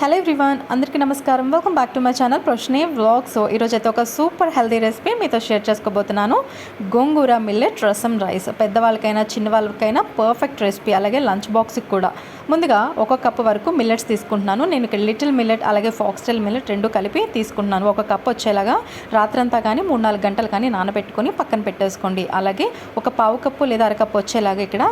Hello everyone అందరికీ నమస్కారం. Welcome back to my channel ప్రొషనే vlog so ఈరోజు అయితే ఒక సూపర్ హెల్దీ రెసిపీ మీతో షేర్ చేసుకోబోతున్నాను. గోంగూర మిల్లెట్ రసం రైస్ పెద్దవాళ్ళకైనా చిన్నవాళ్ళకైనా పర్ఫెక్ట్ రెసిపీ అలాగే లంచ్ బాక్స్కి కూడా. ముందుగా ఒక కప్ వరకు మిల్లెట్స్ తీసుకుంటున్నాను. నేను ఇక్కడ లిటిల్ మిల్లెట్ అలాగే ఫాక్స్టైల్ మిల్లెట్ రెండు కలిపి తీసుకుంటున్నాను. ఒక కప్ వచ్చేలాగా రాత్రంతా కానీ మూడు నాలుగు గంటలు కానీ నానబెట్టుకొని పక్కన పెట్టేసుకోండి. అలాగే ఒక పావు కప్పు లేదా అరకప్పు వచ్చేలాగా ఇక్కడ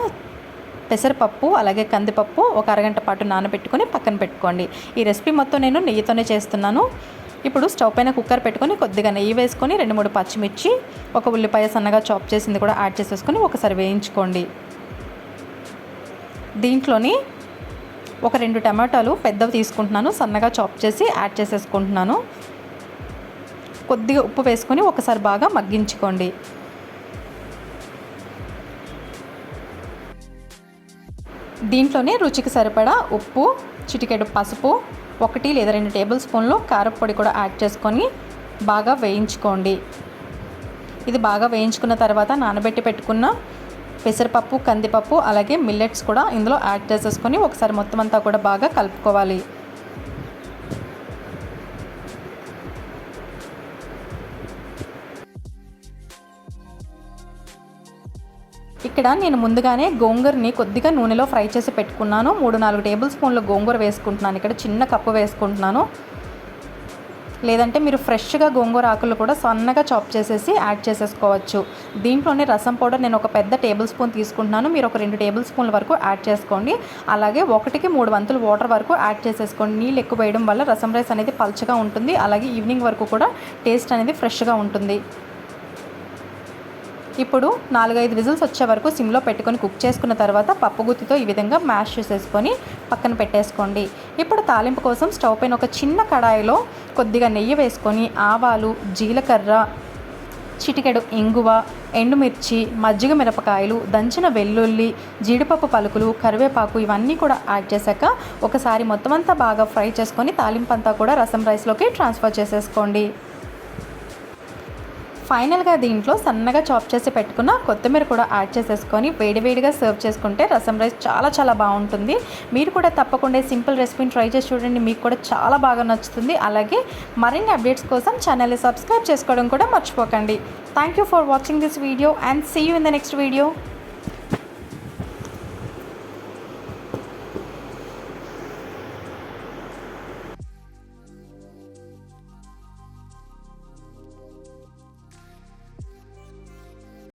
పెసరపప్పు అలాగే కందిపప్పు ఒక అరగంట పాటు నానబెట్టుకొని పక్కన పెట్టుకోండి. ఈ రెసిపీ మొత్తం నేను నెయ్యితోనే చేస్తున్నాను. ఇప్పుడు స్టవ్ పైన కుక్కర్ పెట్టుకొని కొద్దిగా నెయ్యి వేసుకొని రెండు మూడు పచ్చిమిర్చి ఒక ఉల్లిపాయ సన్నగా చాప్ చేసింది కూడా యాడ్ చేసేసుకొని ఒకసారి వేయించుకోండి. దీంట్లోని ఒక రెండు టమాటాలు పెద్దవి తీసుకుంటున్నాను సన్నగా చాప్ చేసి యాడ్ చేసేసుకుంటున్నాను. కొద్దిగా ఉప్పు వేసుకొని ఒకసారి బాగా మగ్గించుకోండి. దీంట్లోనే రుచికి సరిపడా ఉప్పు చిటికెడు పసుపు ఒకటి లేదా రెండు టేబుల్ స్పూన్లు కారపొడి కూడా యాడ్ చేసుకొని బాగా వేయించుకోండి. ఇది బాగా వేయించుకున్న తర్వాత నానబెట్టి పెట్టుకున్న పెసరపప్పు కందిపప్పు అలాగే మిల్లెట్స్ కూడా ఇందులో యాడ్ చేసేసుకొని ఒకసారి మొత్తం అంతా కూడా బాగా కలుపుకోవాలి. ఇక్కడ నేను ముందుగానే గోంగూరని కొద్దిగా నూనెలో ఫ్రై చేసి పెట్టుకున్నాను. మూడు నాలుగు టేబుల్ స్పూన్ల గోంగూర వేసుకుంటున్నాను. ఇక్కడ చిన్న కప్పు వేసుకుంటున్నాను. లేదంటే మీరు ఫ్రెష్గా గోంగూర ఆకులు కూడా సన్నగా చాప్ చేసేసి యాడ్ చేసేసుకోవచ్చు. దీంట్లోనే రసం పౌడర్ నేను ఒక పెద్ద టేబుల్ స్పూన్ తీసుకుంటున్నాను. మీరు ఒక రెండు టేబుల్ స్పూన్ల వరకు యాడ్ చేసుకోండి. అలాగే ఒకటికి మూడు వంతులు వాటర్ వరకు యాడ్ చేసేసుకోండి. నీళ్ళు ఎక్కువ వేయడం వల్ల రసం రైస్ అనేది పల్చగా ఉంటుంది. అలాగే ఈవినింగ్ వరకు కూడా టేస్ట్ అనేది ఫ్రెష్గా ఉంటుంది. ఇప్పుడు నాలుగైదు విజిల్స్ వచ్చే వరకు సిమ్లో పెట్టుకొని కుక్ చేసుకున్న తర్వాత పప్పు గుత్తితో ఈ విధంగా మ్యాష్ చేసేసుకొని పక్కన పెట్టేసుకోండి. ఇప్పుడు తాలింపు కోసం స్టవ్ పైన ఒక చిన్న కడాయిలో కొద్దిగా నెయ్యి వేసుకొని ఆవాలు జీలకర్ర చిటికెడు ఇంగువ ఎండుమిర్చి మజ్జిగ మిరపకాయలు దంచిన వెల్లుల్లి జీడిపప్పు పలుకులు కరివేపాకు ఇవన్నీ కూడా యాడ్ చేశాక ఒకసారి మొత్తం అంతా బాగా ఫ్రై చేసుకొని తాలింపు అంతా కూడా రసం రైస్లోకి ట్రాన్స్ఫర్ చేసేసుకోండి. ఫైనల్గా దీంట్లో సన్నగా చాప్ చేసి పెట్టుకున్న కొత్తిమీర కూడా యాడ్ చేసేసుకొని వేడివేడిగా సర్వ్ చేసుకుంటే రసం రైస్ చాలా చాలా బాగుంటుంది. మీరు కూడా తప్పకుండా సింపుల్ రెసిపీని ట్రై చేసి చూడండి. మీకు కూడా చాలా బాగా నచ్చుతుంది. అలాగే మరిన్ని అప్డేట్స్ కోసం ఛానల్ని సబ్స్క్రైబ్ చేసుకోవడం కూడా మర్చిపోకండి. Thank you for watching this video and see you in the next video